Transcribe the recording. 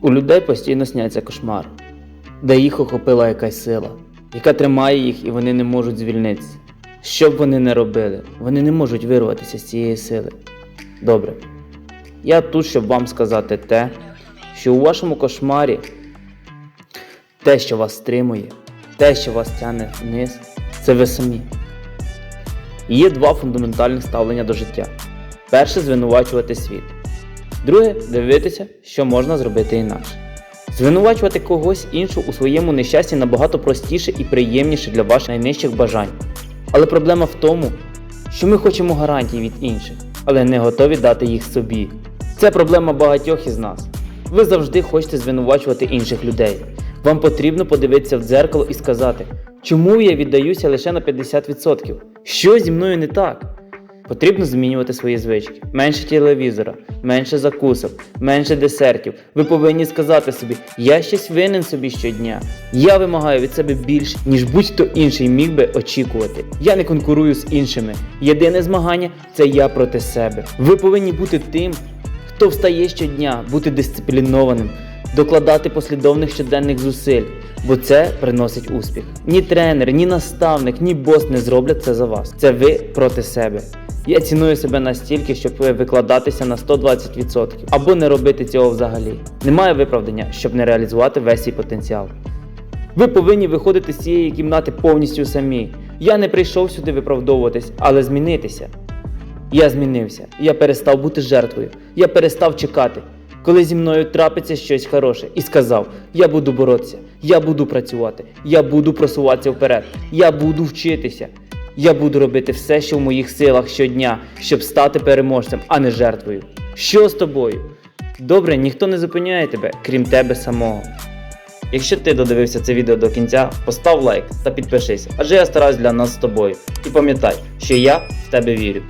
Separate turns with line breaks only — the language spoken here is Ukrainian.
У людей постійно сняться кошмар, де їх охопила якась сила, яка тримає їх і вони не можуть звільнитися. Що б вони не робили, вони не можуть вирватися з цієї сили. Добре. Я тут, щоб вам сказати те, що у вашому кошмарі те, що вас стримує, те, що вас тягне вниз, це ви самі. Є два фундаментальних ставлення до життя. Перше звинувачувати світ. Друге дивитися, що можна зробити інакше. Звинувачувати когось іншого у своєму нещасті набагато простіше і приємніше для ваших найнижчих бажань. Але проблема в тому, що ми хочемо гарантій від інших, але не готові дати їх собі. Це проблема багатьох із нас. Ви завжди хочете звинувачувати інших людей. Вам потрібно подивитися в дзеркало і сказати, чому я віддаюся лише на 50%? Що зі мною не так? Потрібно змінювати свої звички. Менше телевізора, менше закусок, менше десертів. Ви повинні сказати собі, я щось винен собі щодня. Я вимагаю від себе більше, ніж будь-хто інший міг би очікувати. Я не конкурую з іншими. Єдине змагання це я проти себе. Ви повинні бути тим, хто встає щодня, бути дисциплінованим, докладати послідовних щоденних зусиль, бо це приносить успіх. Ні тренер, ні наставник, ні бос не зроблять це за вас. Це ви проти себе. Я ціную себе настільки, щоб викладатися на 120% або не робити цього взагалі. Немає виправдання, щоб не реалізувати весь свій потенціал. Ви повинні виходити з цієї кімнати повністю самі. Я не прийшов сюди виправдовуватись, але змінитися. Я змінився. Я перестав бути жертвою. Я перестав чекати, коли зі мною трапиться щось хороше, і сказав: Я буду боротися, я буду працювати, я буду просуватися вперед, я буду вчитися. Я буду робити все, що в моїх силах щодня, щоб стати переможцем, а не жертвою. Що з тобою? Добре, ніхто не зупиняє тебе, крім тебе самого. Якщо ти додивився це відео до кінця, постав лайк та підпишись, адже я стараюсь для нас з тобою. І пам'ятай, що я в тебе вірю.